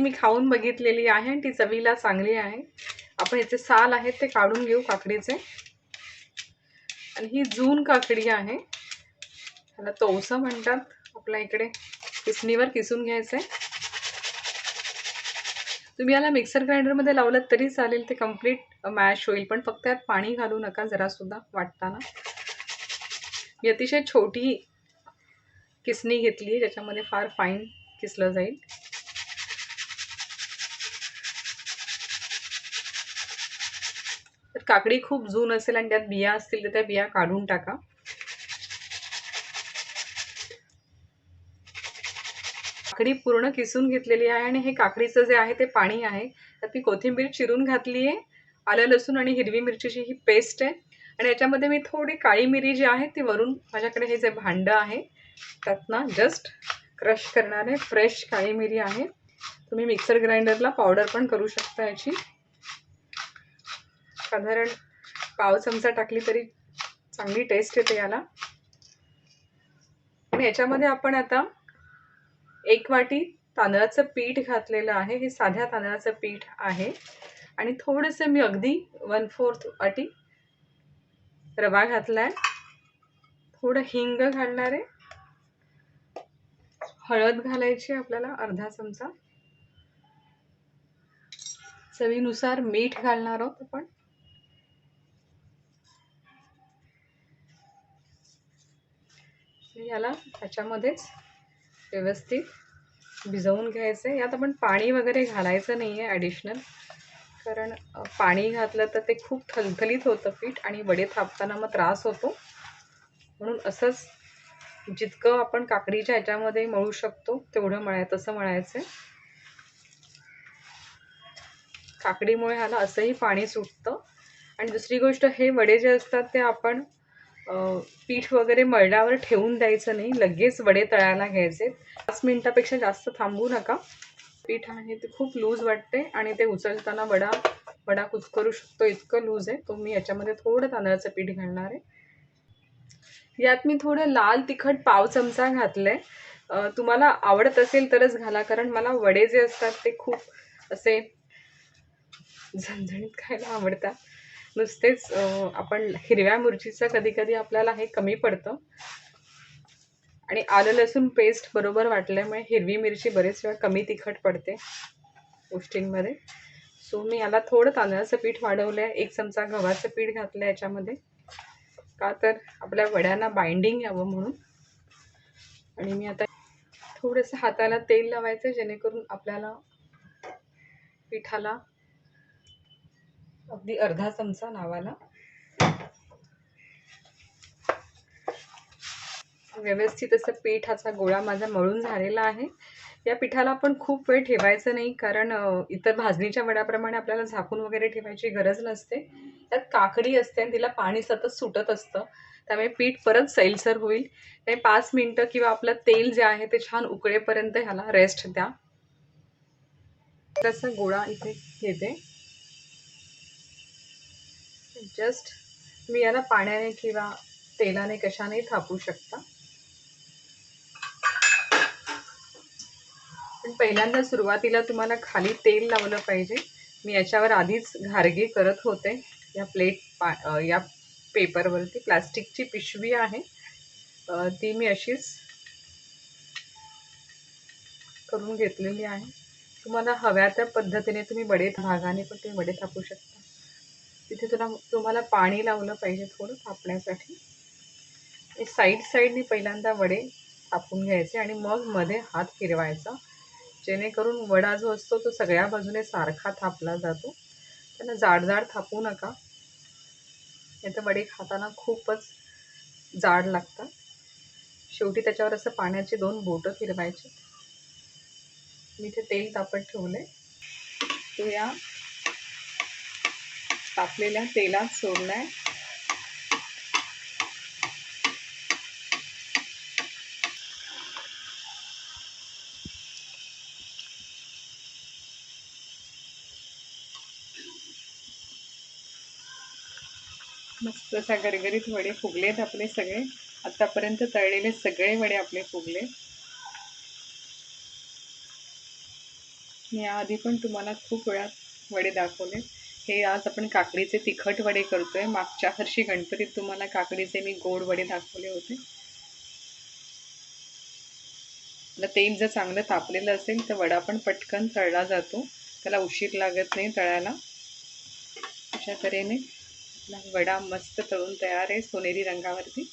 मी खाऊन बघितलेली आहे आणि ती चवीला चांगली आहे. आपण याचे साल आहेत ते काढून घेऊ काकडीचे. आणि ही जून काकडी आहे. त्याला तोसा म्हणतात. आपल्या इकडे किसणीवर किसून घ्यायचं आहे तुम्ही याला मिक्सर ग्राइंडरमध्ये लावलं तरी चालेल. ते कंप्लीट मॅश होईल. पण फक्त यात पाणी घालू नका जरासुद्धा वाटताना. मी अतिशय छोटी किसणी घेतली आहे ज्याच्यामध्ये फार फाईन किसलं जाईल. काकडी खूप जून असेल आणि त्यात बिया असतील तर त्या बिया काढून टाका. काकडी पूर्ण किसून घेतलेली आहे आणि हे काकडीचं जे आहे ते पाणी आहे. त्यात मी कोथिंबीर चिरून घातली आहे. आलं लसूण आणि हिरवी मिरचीची ही पेस्ट आहे. आणि याच्यामध्ये मी थोडी काळी मिरी जी आहे ती वरून माझ्याकडे हे जे भांडं आहे त्यातनं जस्ट क्रश करणारे फ्रेश काळी मिरी आहे. तुम्ही मिक्सर ग्राइंडरला पावडर पण करू शकता याची. साधारण पाव चमचा टाकली तरी चांगली टेस्ट येते याला. आणि याच्यामध्ये आपण आता एक वाटी तांदळाचं पीठ घातलेलं आहे. हे साध्या तांदळाचं पीठ आहे. आणि थोडंसं मी अगदी वन फोर्थ वाटी रवा घातला आहे थोडं हिंग घालणार आहे. हळद घालायची आपल्याला अर्धा चमचा. चवीनुसार मीठ घालणार आहोत आपण. याला त्याच्यामध्येच व्यवस्थित भिजवून घ्यायचं. आहे यात आपण पाणी वगैरे घालायचं नाही आहे ॲडिशनल कारण पाणी घातलं तर ते खूप थलथलीत होतं पीठ आणि वडे थापताना मग त्रास होतो. म्हणून असंच जितकं आपण काकडीच्या ह्याच्यामध्ये मळू शकतो तेवढं मळाय तसं मळायचं. काकडीमुळे ह्याला असंही पाणी सुटतं. आणि दुसरी गोष्ट हे वडे जे असतात ते आपण पीठ वगैरे मळल्यावर ठेवून द्यायचं नाही लगेच वडे तळायला घ्यायचे. पाच मिनटापेक्षा जास्त थांबू नका. पीठ आहे ते खूप लूज वाटते आणि ते उचलताना वडा वडा कुचकरू शकतो इतकं लूज आहे. तो मी याच्यामध्ये थोडं तांदळाचं पीठ घालणार आहे. यात मी थोडं लाल तिखट पाव चमचा घातलं आहे तुम्हाला आवडत असेल तरच घाला कारण मला वडे जे असतात ते खूप असे झणझणीत खायला आवडतात. नुसतेच आपण हिरव्या मिरचीचं कधी कधी आपल्याला हे कमी पडतं. आणि आलं लसूण पेस्ट बरोबर वाटल्यामुळे हिरवी मिरची बरेच वेळा कमी तिखट पडते गोष्टींमध्ये. सो मी याला थोडं तांदळाचं पीठ वाढवलं आहे एक चमचा गव्हाचं पीठ घातलं आहे याच्यामध्ये. का तर आपल्या वड्यांना बाइंडिंग यावं म्हणून. आणि मी आता थोडंसं हाताला तेल लावायचं जेणेकरून आपल्याला पिठाला अगदी अर्धा चमचा नावाला. व्यवस्थित असं पीठाचा गोळा माझा मळून झालेला आहे. या पिठाला आपण खूप वेळ ठेवायचं नाही कारण इतर भाजणीच्या वड्याप्रमाणे आपल्याला झाकून वगैरे ठेवायची गरज नसते. त्यात काकडी असते आणि तिला पाणी सतत सुटत असतं. त्यामुळे पीठ परत सैलसर होईल. ते पाच मिनटं किंवा आपलं तेल जे आहे ते छान उकळेपर्यंत ह्याला रेस्ट द्या. तसं गोळा इथे घेते. जस्ट मी याला पाण्याने किंवा तेलाने कशाने थापू शकता. पण पहिल्यांदा सुरुवातीला तुम्हाला खाली तेल लावलं पाहिजे. मी याच्यावर आधीच घारगे करत होते. या प्लेट पा या पेपरवरती. प्लास्टिकची पिशवी आहे. ती मी अशीच करून घेतलेली आहे. तुम्हाला हव्या त्या पद्धतीने तुम्ही बडे भागाने पण तुम्ही बडे थापू शकता. तिथे तुला तुम्हाला पाणी लावलं पाहिजे थोडं थापण्यासाठी साईड साईडने पहिल्यांदा वडे थापून घ्यायचे आणि मग मध्ये हात फिरवायचा. जेणेकरून वडा जो असतो तो सगळ्या बाजूने सारखा थापला जातो. त्यांना जाड जाड थापू नका. नाही तर वडे खाताना खूपच जाड लागतात. शेवटी त्याच्यावर असं पाण्याचे दोन बोटं फिरवायचे. मी ते तेल तापत ठेवले तो या तापलेल्या तेलात सोडलाय. मस्त असा गरगरीत वडे फुगलेत आपले सगळे. आतापर्यंत तळलेले सगळे वडे आपले फुगले. मी याआधी पण तुम्हाला खूप वेळात वडे दाखवले हे आज आपण काकडीचे तिखट वडे करतोय. मागच्या वर्षी गणपतीत तुम्हाला काकडीचे मी गोड वडे दाखवले होते. तेल जर चांगलं तापलेलं असेल तर वडा पण पटकन तळला जातो. त्याला उशीर लागत नाही तळायला. अशा तऱ्हेने आपला वडा मस्त तळून तयार आहे सोनेरी रंगावरती.